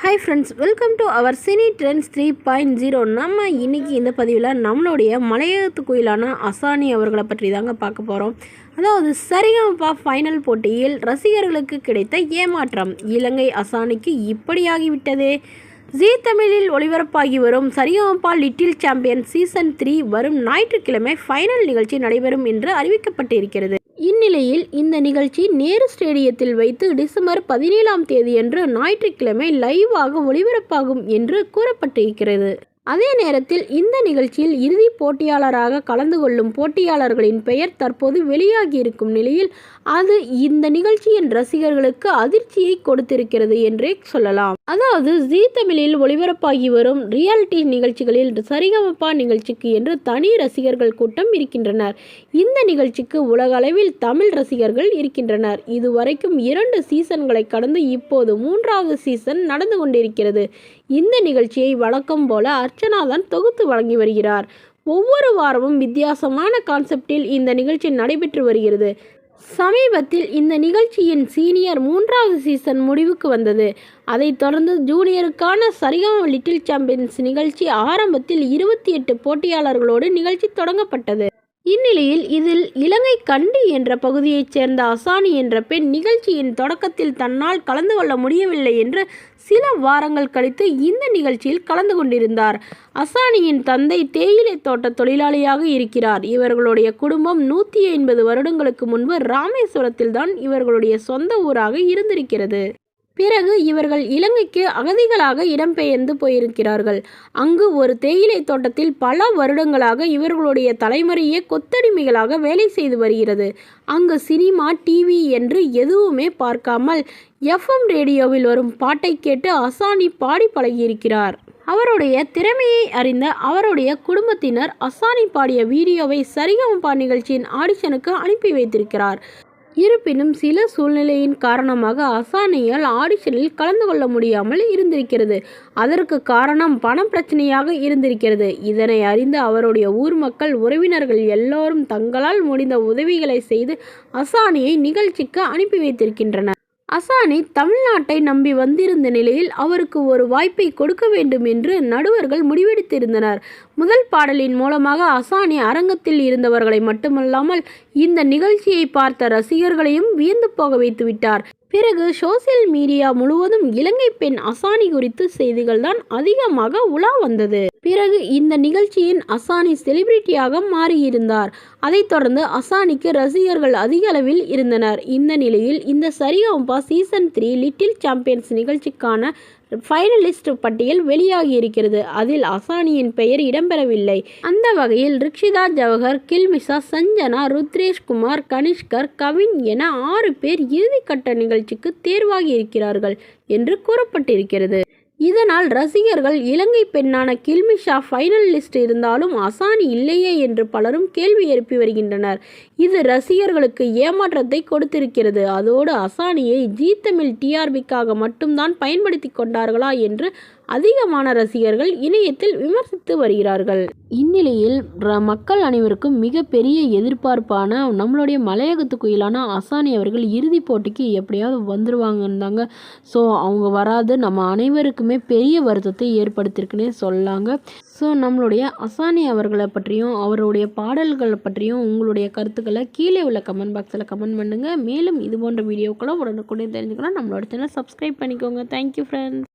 Hi friends welcome to our cine trends three point zero நம்ம இன்னைக்கு இந்த பதிவில் நம்மளுடைய மலையகத்து கோயிலான அசானி அவர்களை பற்றி தாங்க பார்க்க போகிறோம் அதாவது சரிகமபா ஃபைனல் போட்டியில் ரசிகர்களுக்கு கிடைத்த ஏமாற்றம். இலங்கை அசானிக்கு இப்படியாகிவிட்டதே. ஜீ தமிழில் ஒளிபரப்பாகி வரும் Saregamapa little champion season three வரும் ஞாயிற்றுக்கிழமை ஃபைனல் நிகழ்ச்சி நடைபெறும் என்று அறிவிக்கப்பட்டிருக்கிறது. இந்நிலையில் இந்த நிகழ்ச்சி நேரு ஸ்டேடியத்தில் வைத்து டிசம்பர் பதினேழாம் தேதியன்று ஞாயிற்றுக்கிழமை லைவாக ஒளிபரப்பாகும் என்று கூறப்பட்டிருக்கிறது. அதே நேரத்தில் இந்த நிகழ்ச்சியில் இறுதிப் போட்டியாளராக கலந்து கொள்ளும் போட்டியாளர்களின் பெயர் தற்போது வெளியாகியிருக்கும் நிலையில் அது இந்த நிகழ்ச்சியின் ரசிகர்களுக்கு அதிர்ச்சியை கொடுத்திருக்கிறது என்றே சொல்லலாம். அதாவது ஜீ தமிழில் ஒளிபரப்பாகி வரும் ரியாலிட்டி நிகழ்ச்சிகளில் சரிகமப்பா நிகழ்ச்சிக்கு என்று தனி ரசிகர்கள் கூட்டம் இருக்கின்றனர். இந்த நிகழ்ச்சிக்கு உலக அளவில் தமிழ் ரசிகர்கள் இருக்கின்றனர். இதுவரைக்கும் இரண்டு சீசன்களை கடந்து இப்போது மூன்றாவது சீசன் நடந்து கொண்டிருக்கிறது. இந்த நிகழ்ச்சியை வழக்கம் போல அர்ச்சனாதான் தொகுத்து வழங்கி வருகிறார். ஒவ்வொரு வாரமும் வித்தியாசமான கான்செப்டில் இந்த நிகழ்ச்சி நடைபெற்று வருகிறது. சமீபத்தில் இந்த நிகழ்ச்சியின் சீனியர் மூன்றாவது சீசன் முடிவுக்கு வந்தது. அதைத் தொடர்ந்து ஜூனியருக்கான சரிகம லிட்டில் சாம்பியன்ஸ் நிகழ்ச்சி ஆரம்பத்தில் இருபத்தி எட்டு போட்டியாளர்களோடு நிகழ்ச்சி தொடங்கப்பட்டது. இந்நிலையில் இதில் இலங்கை கண்டி என்ற பகுதியைச் சேர்ந்த அசானி என்ற பெண் நிகழ்ச்சியின் தொடக்கத்தில் தன்னால் கலந்து கொள்ள முடியவில்லை என்று சில வாரங்கள் கழித்து இந்த நிகழ்ச்சியில் கலந்து கொண்டிருந்தார். அசானியின் தந்தை தேயிலை தோட்ட தொழிலாளியாக இருக்கிறார். இவர்களுடைய குடும்பம் நூற்றி ஐம்பது வருடங்களுக்கு முன்பு ராமேஸ்வரத்தில்தான் இவர்களுடைய சொந்த ஊராக இருந்திருக்கிறது. பிறகு இவர்கள் இலங்கைக்கு அகதிகளாக இடம்பெயர்ந்து போயிருக்கிறார்கள். அங்கு ஒரு தேயிலை தோட்டத்தில் பல வருடங்களாக இவர்களுடைய தலைமுறையே கொத்தடிமைகளாக வேலை செய்து வருகிறது. அங்கு சினிமா டிவி என்று எதுவுமே பார்க்காமல் எஃப்எம் ரேடியோவில் வரும் பாட்டை கேட்டு அசானி பாடி பழகியிருக்கிறார். அவருடைய திறமையை அறிந்த அவருடைய குடும்பத்தினர் அசானி பாடிய வீடியோவை சரிகமபா நிகழ்ச்சியின் ஆடிஷனுக்கு அனுப்பி வைத்திருக்கிறார். இருப்பினும் சில சூழ்நிலையின் காரணமாக அசானியால் ஆடிஷனில் கலந்து கொள்ள முடியாமல் இருந்திருக்கிறது. அதற்கு காரணம் பணம் பிரச்சனையாக இருந்திருக்கிறது. இதனை அறிந்து அவருடைய ஊர் மக்கள் உறவினர்கள் எல்லோரும் தங்களால் முடிந்த உதவிகளை செய்து அசானியை நிகழ்ச்சிக்கு அனுப்பி வைத்திருக்கின்றனர். அசானி தமிழ்நாட்டை நம்பி வந்திருந்த நிலையில் அவருக்கு ஒரு வாய்ப்பை கொடுக்க வேண்டும் என்று நடுவர்கள் முடிவெடுத்திருந்தனர். முதல் பாடலின் மூலமாக அசானி அரங்கத்தில் இருந்தவர்களை மட்டுமல்லாமல் இந்த நிகழ்ச்சியை பார்த்த ரசிகர்களையும் வியந்து போக வைத்துவிட்டார் பிறகு சோசியல் மீடியா முழுவதும் இலங்கை பெண் அசானி குறித்து செய்திகள் தான் அதிகமாக உலா வந்தது. பிறகு இந்த நிகழ்ச்சியின் அசானி செலிபிரிட்டியாக மாறியிருந்தார். அதைத் தொடர்ந்து அசானிக்கு ரசிகர்கள் அதிக அளவில் இருந்தனர். இந்த நிலையில் இந்த Saregamapa season three little champions நிகழ்ச்சிக்கான ஃபைனலிஸ்ட் பட்டியல் வெளியாகி இருக்கிறது அதில் அசானியின் பெயர் இடம்பெறவில்லை. அந்த வகையில் ரிக்ஷிதா ஜவஹர் கில்மிசா சஞ்சனா ருத்ரேஷ்குமார் கனிஷ்கர் கவின் என ஆறு பேர் இறுதிக்கட்ட நிகழ்ச்சிக்கு தேர்வாகி இருக்கிறார்கள் என்று கூறப்பட்டிருக்கிறது. இதனால் ரசிகர்கள் இலங்கை பெண்ணான கில்மிஷா ஃபைனல் லிஸ்ட் இருந்தாலும் அசானி இல்லையே என்று பலரும் கேள்வி எழுப்பி வருகின்றனர். இது ரசிகர்களுக்கு ஏமாற்றத்தை கொடுத்திருக்கிறது. அதோடு அசானியை ஜீ தமிழ் டிஆர்பிக்காக மட்டும்தான் பயன்படுத்தி கொண்டார்களா என்று அதிகமான ரசிகர்கள் இணையத்தில் விமர்சித்து வருகிறார்கள். இந்நிலையில் மக்கள் அனைவருக்கும் மிகப்பெரிய எதிர்பார்ப்பான நம்மளுடைய மலையகத்து குயிலான அசானி அவர்கள் இறுதிப் போட்டிக்கு எப்படியாவது வந்துடுவாங்கன்னு தாங்க ஸோ அவங்க வராது. நம்ம அனைவருக்குமே பெரிய வருத்தத்தை ஏற்படுத்தியிருக்குன்னே சொல்லாங்க. ஸோ நம்மளுடைய அசானி அவர்களை பற்றியும் அவருடைய பாடல்களை பற்றியும் உங்களுடைய கருத்துக்களை கீழே உள்ள கமெண்ட் பாக்ஸில் கமெண்ட் பண்ணுங்கள் மேலும் இது போன்ற வீடியோக்களை உடனுக்குடனே தெரிஞ்சுக்கலாம் நம்மளோட சேனல் சப்ஸ்கிரைப் பண்ணிக்கோங்க. Thank you friends